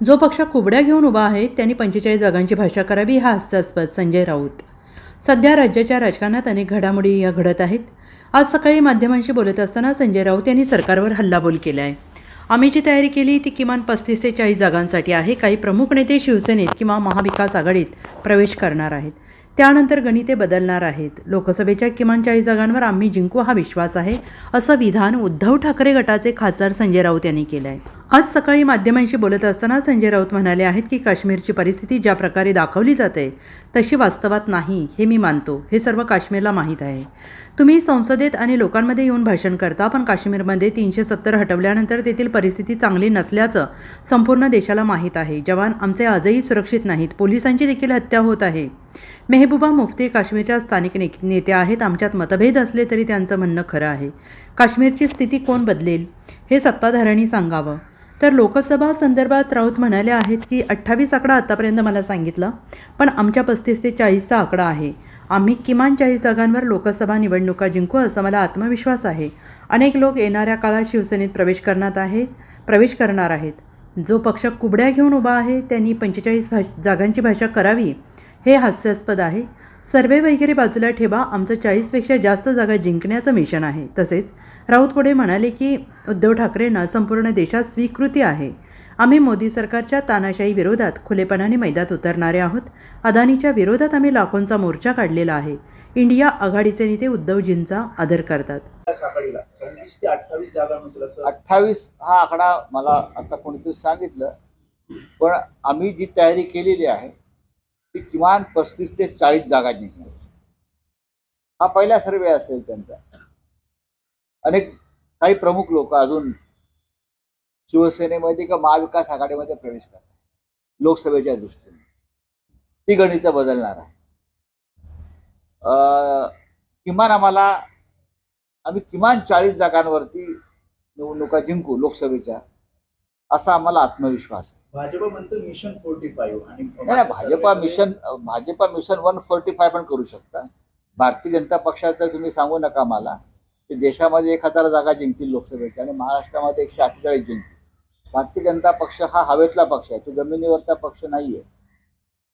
जो पक्ष कुबड्या घेऊन उभा आहे त्यांनी पंचेचाळीस जागांची भाषा करावी हा हास्यास्पद संजय राऊत. सध्या राज्याच्या राजकारणात अनेक घडामोडी या घडत आहेत. आज सकाळी माध्यमांशी बोलत असताना संजय राऊत यांनी सरकारवर हल्लाबोल केला आहे आम्ही जी तयारी केली ती किमान पस्तीस ते चाळीस जागांसाठी आहे. काही प्रमुख नेते शिवसेनेत किंवा महाविकास आघाडीत प्रवेश करणार आहेत. त्यानंतर गणिते बदलणार आहेत. लोकसभेच्या किमान चाळीस जागांवर आम्ही जिंकू हा विश्वास आहे असं विधान उद्धव ठाकरे गटाचे खासदार संजय राऊत यांनी केलं आहे आज सकाळी माध्यमांशी बोलत असताना संजय राऊत म्हणाले आहेत की काश्मीरची परिस्थिती ज्या प्रकारे दाखवली जाते तशी वास्तवात नाही हे मी मानतो. हे सर्व काश्मीरला माहीत आहे. तुम्ही संसदेत आणि लोकांमध्ये येऊन भाषण करता पण काश्मीरमध्ये तीनशे सत्तर हटवल्यानंतर तेथील परिस्थिती चांगली नसल्याचं संपूर्ण देशाला माहीत आहे. जवान आमचे आजही सुरक्षित नाहीत. पोलिसांची देखील हत्या होत आहे. मेहबूबा मुफ्ती काश्मीरच्या स्थानिक ने नेत्या आहेत. आमच्यात मतभेद असले तरी त्यांचं म्हणणं खरं आहे. काश्मीरची स्थिती कोण बदलेल हे सत्ताधाऱ्यांनी सांगावं. तर लोकसभा संदर्भात राऊत म्हणाले आहेत की अठ्ठावीस आकडा आतापर्यंत मला सांगितला पण आमच्या पस्तीस ते चाळीसचा आकडा आहे. आम्ही किमान चाळीस जागांवर लोकसभा निवडणुका जिंकू असा मला आत्मविश्वास आहे. अनेक लोक येणाऱ्या काळात शिवसेनेत प्रवेश करणार आहेत प्रवेश करणार आहेत. जो पक्ष कुबड्या घेऊन उभा आहे त्यांनी पंचेचाळीस भाष जागांची भाषा करावी हे हास्यास्पद आहे. सर्वे वगैरे बाजूला ठेवा. आमचं चाळीसपेक्षा जास्त जागा जिंकण्याचं मिशन आहे. तसेच राऊत पुढे म्हणाले की उद्धव ठाकरेंना संपूर्ण देशात स्वीकृती आहे. आम्ही मोदी सरकारच्या तानाशाही विरोधात खुलेपणाने मैदात उतरणारे आहोत. अदानीच्या विरोधात आम्ही लाखोंचा मोर्चा काढलेला आहे. इंडिया आघाडीचे नेते उद्धवजींचा आदर करतात. अठ्ठावीस हा आकडा मला आता कोणीतरी सांगितलं. पण आम्ही जी तयारी केलेली आहे ती किमान पस्तीस ते चाळीस जागा जिंकणार हा पहिला सर्वे असेल त्यांचा. अनेक काही प्रमुख लोक अजून शिवसेनेमध्ये किंवा महाविकास आघाडीमध्ये प्रवेश करतात. लोकसभेच्या दृष्टीने. ती गणित बदलणार आहे. अं, किमान आम्हाला आम्ही किमान चाळीस जागांवरती निवडणुका जिंकू लोकसभेच्या असा आम्हाला आत्मविश्वास आहे. भाजप म्हणतं मिशन फोर्टी फाईव्ह आणि नाही नाही, Bhajapa mission Bhajapa mission one forty five पण करू शकता. भारतीय जनता पक्षाचं तुम्ही सांगू नका मला की देशामध्ये एक हजार जागा जिंकतील लोकसभेच्या आणि महाराष्ट्रामध्ये एकशे अठ्ठेचाळीस जिंकतील. भारतीय जनता पक्ष हा हवेतला पक्ष आहे तो जमिनीवरचा पक्ष नाहीये.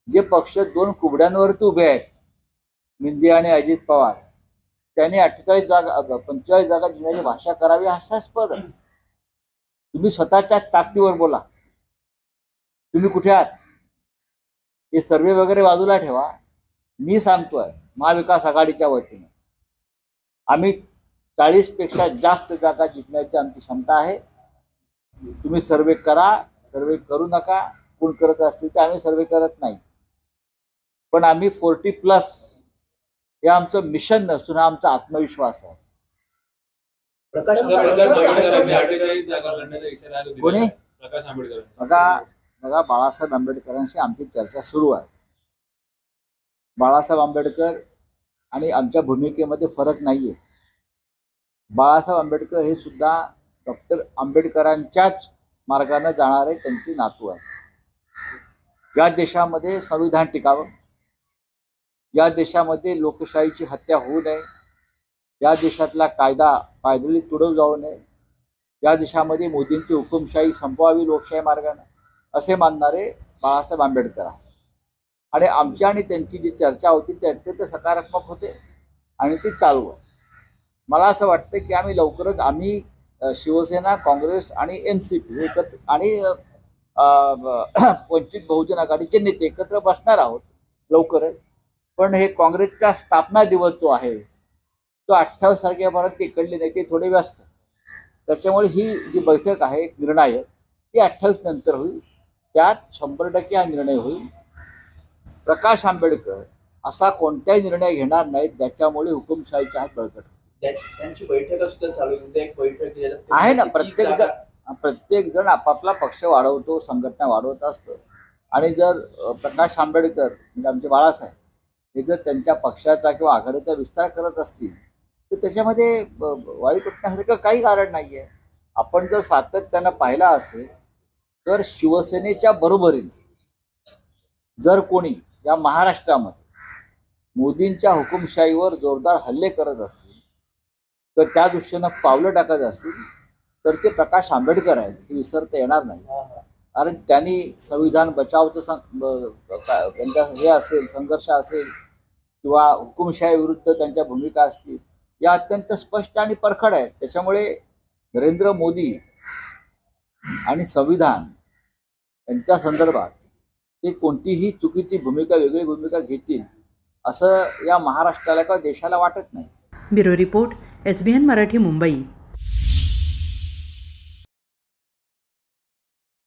जे पक्ष दोन कुबड्यांवरती उभे आहेत मिंदी आणि अजित पवार त्यांनी अठ्ठेचाळीस जागा पंचेचाळीस जागा जिल्ह्याची भाषा करावी हास्यास्पद आहे. तुम्ही स्वतःच्या ताकदीवर बोला. तुम्ही कुठे आहात? हे सर्वे वगैरे बाजूला ठेवा. मी सांगतोय महाविकास आघाडीच्या वतीने. आम्ही चाळीसपेक्षा जास्त जागा जिंकण्याची आमची क्षमता आहे. तुम्ही सर्वे करा सर्वे करू नका. कोण करत असतील तर आम्ही सर्वे करत नाही. पण आम्ही फोर्टी प्लस हे आमचं मिशन नसून हा आमचा आत्मविश्वास आहे. प्रकाश आंबेडकर अठ्ठेचाळीस जागा लढण्याचा इशारा दिलेला कोणी? प्रकाश आंबेडकर. बघा बाळासाहेब आंबेडकरांशी आमची चर्चा सुरू आहे. बाळासाहेब आंबेडकर आणि आमच्या भूमिकेमध्ये फरक नाहीये. बाळासाहेब आंबेडकर हे सुद्धा डॉक्टर आंबेडकरांच्याच मार्गाने जाणारे त्यांचे नातू आहे या देशामध्ये संविधान टिकावं. या देशामध्ये लोकशाहीची हत्या होऊ नये. या देशातला कायदा पायदळी तुडव जाऊ नये. या देशामध्ये मोदींची हुकुमशाही संपवावी लोकशाही मार्गाने. असे मानणारे बाळासाहेब आंबेडकर आहे आणि आमची आणि त्यांची जी चर्चा होती ती अत्यंत सकारात्मक होते आणि ती चालू आहे. मला असं वाटतं की आम्ही लवकरच आम्ही शिवसेना काँग्रेस आणि एन सी पी एकत्र आणि वंचित बहुजन आघाडीचे नेते एकत्र बसणार आहोत लवकरच. पण हे काँग्रेसचा स्थापना दिवस जो आहे तो अठ्ठावीस तारखेपर्यंत इकडले नेते थोडे व्यस्त. त्याच्यामुळे ही जी बैठक आहे निर्णायक ती अठ्ठावीस नंतर होईल. त्यात शंभर टक्के हा निर्णय होईल. प्रकाश आंबेडकर असा कोणताही निर्णय घेणार नाहीत ज्याच्यामुळे हुकुमशाहीच्या हात बळकट त्यांची बैठक सुद्धा चालू आहे एक बैठक आहे. ना प्रत्येक जण प्रत्येक जण आपापला पक्ष वाढवतो संघटना वाढवत असतो. आणि जर प्रकाश आंबेडकर म्हणजे आमचे बाळासाहेब हे जर त्यांच्या पक्षाचा किंवा आघाडीचा विस्तार करत असतील तर त्याच्यामध्ये वाईट वाटण्यासारखं काही कारण नाहीये. आपण जर सातत्यानं पाहिला असेल तर शिवसेनेच्या बरोबरीने जर कोणी या महाराष्ट्रामध्ये मोदींच्या हुकुमशाहीवर जोरदार हल्ले करत असतील तर त्या दृष्टीनं पावलं टाकत असतील तर ते प्रकाश आंबेडकर आहेत हे विसरता येणार नाही. कारण त्यांनी संविधान बचावचं त्यांचा हे असेल संघर्ष असेल किंवा हुकुमशाही विरुद्ध त्यांच्या भूमिका असतील या अत्यंत स्पष्ट आणि परखड आहेत त्याच्यामुळे नरेंद्र मोदी आणि संविधान यांच्या संदर्भात ते कोणतीही चुकीची भूमिका वेगळी भूमिका घेतील असं या महाराष्ट्राला किंवा देशाला वाटत नाही. Bureau report S B N Marathi Mumbai.